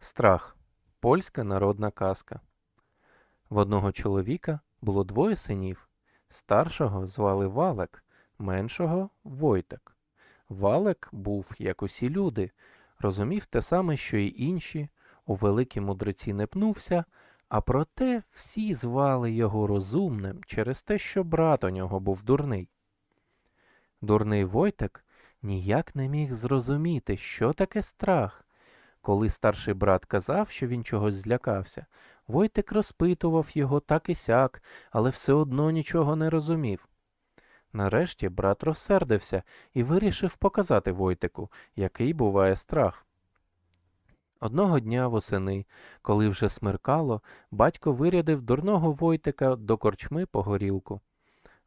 Страх. Польська народна казка. В одного чоловіка було двоє синів. Старшого звали Валек, меншого Войтек. Валек був, як усі люди, розумів те саме, що й інші, у великі мудреці не пнувся, а проте всі звали його розумним через те, що брат у нього був дурний. Дурний Войтек ніяк не міг зрозуміти, що таке страх. Коли старший брат казав, що він чогось злякався, Войтик розпитував його так і сяк, але все одно нічого не розумів. Нарешті брат розсердився і вирішив показати Войтику, який буває страх. Одного дня восени, коли вже смеркало, батько вирядив дурного Войтика до корчми по горілку.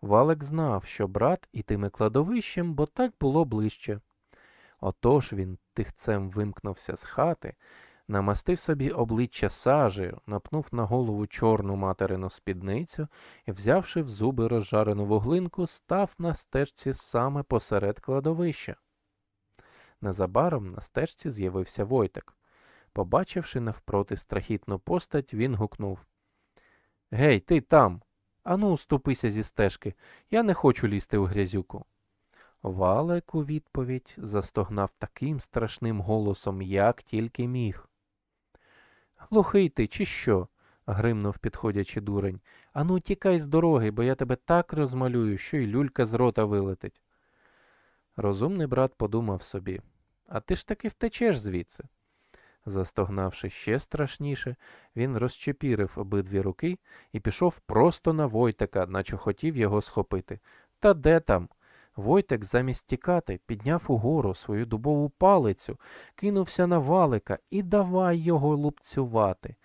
Валек знав, що брат ітиме кладовищем, бо так було ближче. Отож він тихцем вимкнувся з хати, намастив собі обличчя сажею, напнув на голову чорну материну спідницю і, взявши в зуби розжарену вуглинку, став на стежці саме посеред кладовища. Незабаром на стежці з'явився Войтик. Побачивши навпроти страхітну постать, він гукнув Гей, ти там! Ану, ступися зі стежки, я не хочу лізти у грязюку. Валек у відповідь застогнав таким страшним голосом, як тільки міг. Глухий ти, чи що? гримнув підходячи дурень. Ану, тікай з дороги, бо я тебе так розмалюю, що й люлька з рота вилетить. Розумний брат подумав собі, а ти ж таки втечеш звідси. Застогнавши ще страшніше, він розчепірив обидві руки і пішов просто на Войтика, наче хотів його схопити. Та де там? Войтек замість тікати підняв угору свою дубову палицю, кинувся на валика і давай його лупцювати.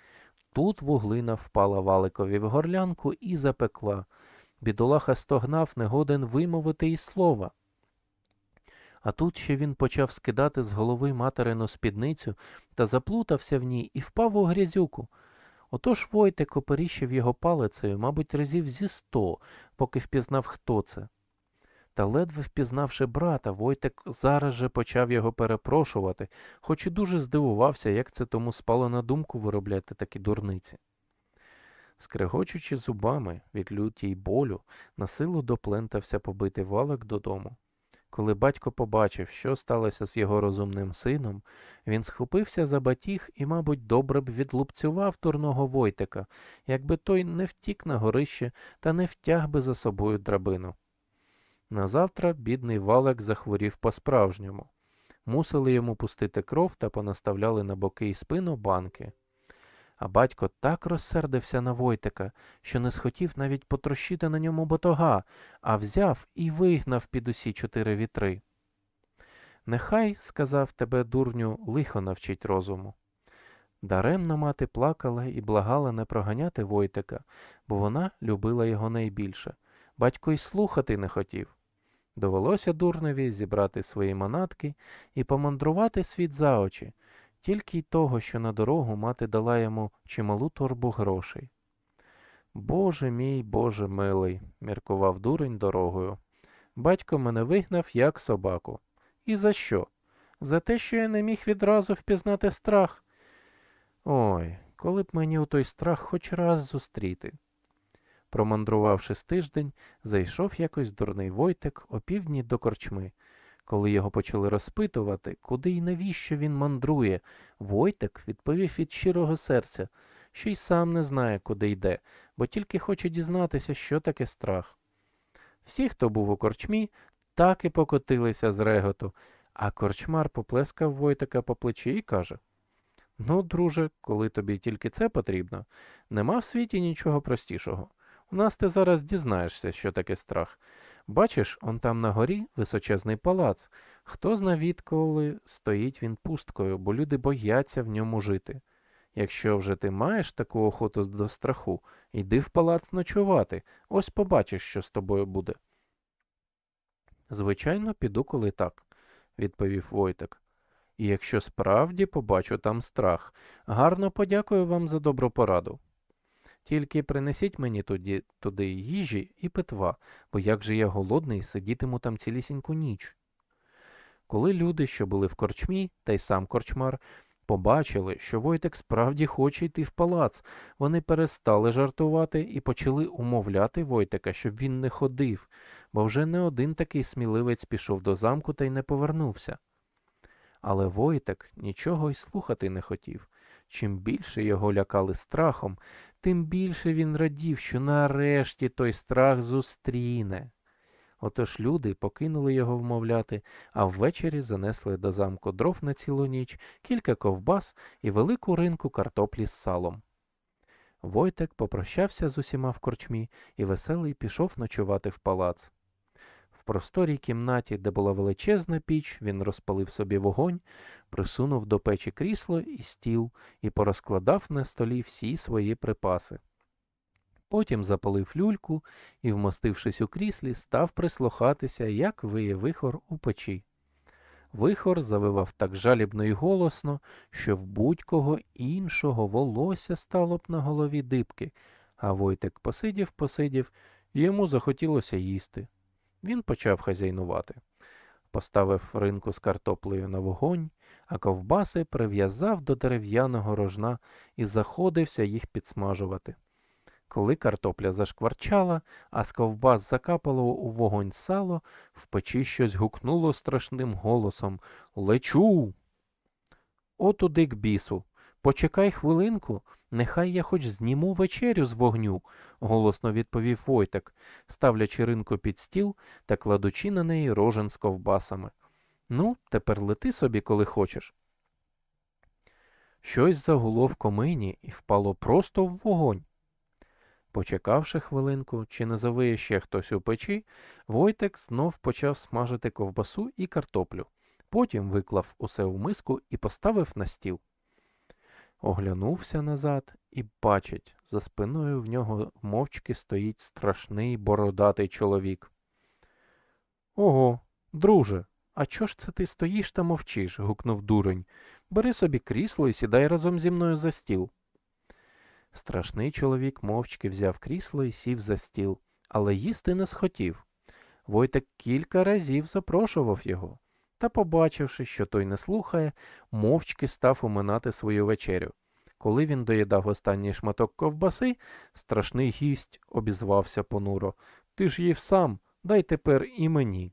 Тут вуглина впала валикові в горлянку і запекла. Бідолаха стогнав, не годен вимовити й слова. А тут ще він почав скидати з голови материну спідницю та заплутався в ній і впав у грязюку. Отож Войтек оперіщив його палицею, мабуть, разів зі сто, поки впізнав, хто це. Та ледве впізнавши брата, Войтек зараз же почав його перепрошувати, хоч і дуже здивувався, як це тому спало на думку виробляти такі дурниці. Скрегочучи зубами від люті й болю, насилу доплентався побити валик додому. Коли батько побачив, що сталося з його розумним сином, він схопився за батіг і, мабуть, добре б відлупцював дурного Войтика, якби той не втік на горище та не втяг би за собою драбину. Назавтра бідний валик захворів по-справжньому. Мусили йому пустити кров та понаставляли на боки й спину банки. А батько так розсердився на Войтика, що не схотів навіть потрощити на ньому ботога, а взяв і вигнав під усі чотири вітри. Нехай, сказав тебе, дурню, лихо навчить розуму. Даремно мати плакала і благала не проганяти Войтика, бо вона любила його найбільше. Батько й слухати не хотів. Довелося дурневі зібрати свої манатки і помандрувати світ за очі, тільки й того, що на дорогу мати дала йому чималу торбу грошей. Боже мій, Боже милий, міркував дурень дорогою. Батько мене вигнав, як собаку. І за що? За те, що я не міг відразу впізнати страх. Ой, коли б мені у той страх хоч раз зустріти. Промандрувавши з тиждень, зайшов якось дурний Войтик опівдні до корчми. Коли його почали розпитувати, куди й навіщо він мандрує, Войтик відповів від щирого серця, що й сам не знає, куди йде, бо тільки хоче дізнатися, що таке страх. Всі, хто був у корчмі, так і покотилися з реготу, а корчмар поплескав Войтика по плечі і каже Ну, друже, коли тобі тільки це потрібно, нема в світі нічого простішого. У нас ти зараз дізнаєшся, що таке страх. Бачиш, он там на горі височезний палац. Хто зна відколи стоїть він пусткою, бо люди бояться в ньому жити. Якщо вже ти маєш таку охоту до страху, йди в палац ночувати, ось побачиш, що з тобою буде. Звичайно, піду, коли так, відповів Войтик. І якщо справді побачу там страх, гарно подякую вам за добру пораду. Тільки принесіть мені туди, туди їжі і питва, бо як же я голодний, сидітиму там цілісіньку ніч. Коли люди, що були в корчмі, та й сам корчмар, Побачили, що Войтек справді хоче йти в палац. Вони перестали жартувати і почали умовляти Войтека, щоб він не ходив, бо вже не один такий сміливець пішов до замку та й не повернувся. Але Войтек нічого й слухати не хотів. Чим більше його лякали страхом, тим більше він радів, що нарешті той страх зустріне. Отож люди покинули його вмовляти, а ввечері занесли до замку дров на цілу ніч, кілька ковбас і велику ринку картоплі з салом. Войтек попрощався з усіма в корчмі і веселий пішов ночувати в палац. Просторій кімнаті, де була величезна піч, він розпалив собі вогонь, присунув до печі крісло і стіл і порозкладав на столі всі свої припаси. Потім запалив люльку і, вмостившись у кріслі, став прислухатися, як виє вихор у печі. Вихор завивав так жалібно й голосно, що в будь-кого іншого волосся стало б на голові дибки, а Войтек посидів, посидів, і йому захотілося їсти. Він почав хазяйнувати. Поставив ринку з картоплею на вогонь, а ковбаси прив'язав до дерев'яного рожна і заходився їх підсмажувати. Коли картопля зашкварчала, а з ковбас закапало у вогонь сало, в печі щось гукнуло страшним голосом Лечу. Отуди к бісу. Почекай хвилинку, нехай я хоч зніму вечерю з вогню, голосно відповів Войтек, ставлячи ринку під стіл та кладучи на неї рожен з ковбасами. Ну, тепер лети собі, коли хочеш. Щось загуло в комині і впало просто в вогонь. Почекавши хвилинку, чи не завиє ще хтось у печі, Войтек знов почав смажити ковбасу і картоплю. Потім виклав усе в миску і поставив на стіл. Оглянувся назад і бачить, за спиною в нього мовчки стоїть страшний бородатий чоловік. Ого, друже, а чого ж це ти стоїш та мовчиш? гукнув дурень. Бери собі крісло і сідай разом зі мною за стіл. Страшний чоловік мовчки взяв крісло і сів за стіл, але їсти не схотів. Войтек кілька разів запрошував його, та, побачивши, що той не слухає, мовчки став уминати свою вечерю. Коли він доїдав останній шматок ковбаси, страшний гість обізвався понуро. Ти ж їв сам, дай тепер і мені.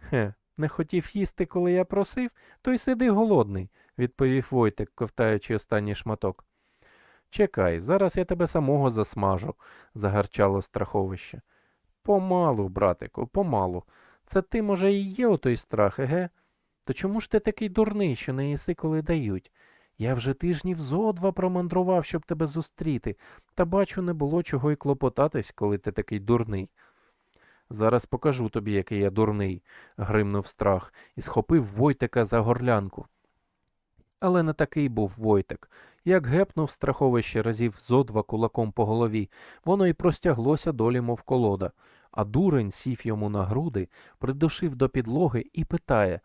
Хе, не хотів їсти, коли я просив, то й сиди голодний, відповів Войтек, ковтаючи останній шматок. Чекай, зараз я тебе самого засмажу, загарчало страховище. Помалу, братику, помалу. Це ти, може, і є отой страх, еге? То чому ж ти такий дурний, що не їси, коли дають? Я вже тижнів зо два промандрував, щоб тебе зустріти, та бачу, не було чого й клопотатись, коли ти такий дурний. Зараз покажу тобі, який я дурний, гримнув страх і схопив Войтека за горлянку. Але не такий був Войтек. Як гепнув страховище разів зо два кулаком по голові, воно й простяглося долі, мов колода, а дурень сів йому на груди, придушив до підлоги і питає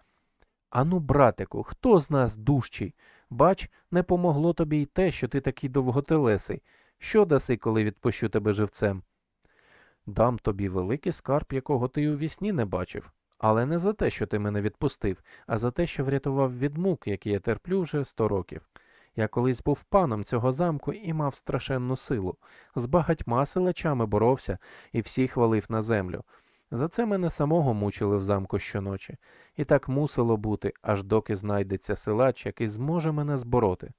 Ану, братику, хто з нас дужчий? Бач, не помогло тобі й те, що ти такий довготелесий. Що даси, коли відпущу тебе живцем? Дам тобі великий скарб, якого ти й у вісні не бачив. Але не за те, що ти мене відпустив, а за те, що врятував від мук, які я терплю вже сто років. Я колись був паном цього замку і мав страшенну силу. З багатьма силачами боровся і всіх валив на землю. За це мене самого мучили в замку щоночі. І так мусило бути, аж доки знайдеться силач, який зможе мене збороти.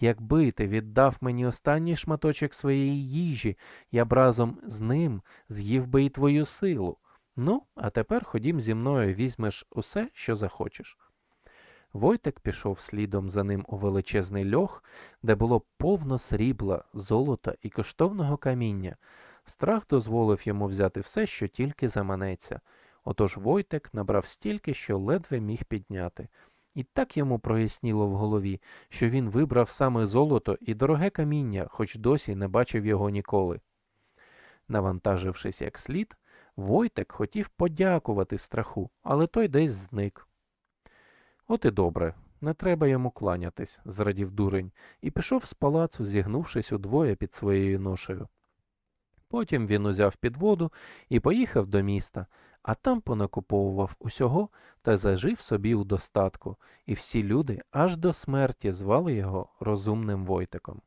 Якби ти віддав мені останній шматочок своєї їжі, я б разом з ним з'їв би і твою силу. Ну, а тепер ходім зі мною, візьмеш усе, що захочеш. Войтек пішов слідом за ним у величезний льох, де було повно срібла, золота і коштовного каміння. Страх дозволив йому взяти все, що тільки заманеться. Отож Войтек набрав стільки, що ледве міг підняти. І так йому проясніло в голові, що він вибрав саме золото і дороге каміння, хоч досі не бачив його ніколи. Навантажившись як слід, Войтек хотів подякувати страху, але той десь зник. От і добре, не треба йому кланятись, зрадів дурень, і пішов з палацу, зігнувшись удвоє під своєю ношею. Потім він узяв підводу і поїхав до міста, а там понакуповував усього та зажив собі у достатку, і всі люди аж до смерті звали його розумним Войтиком.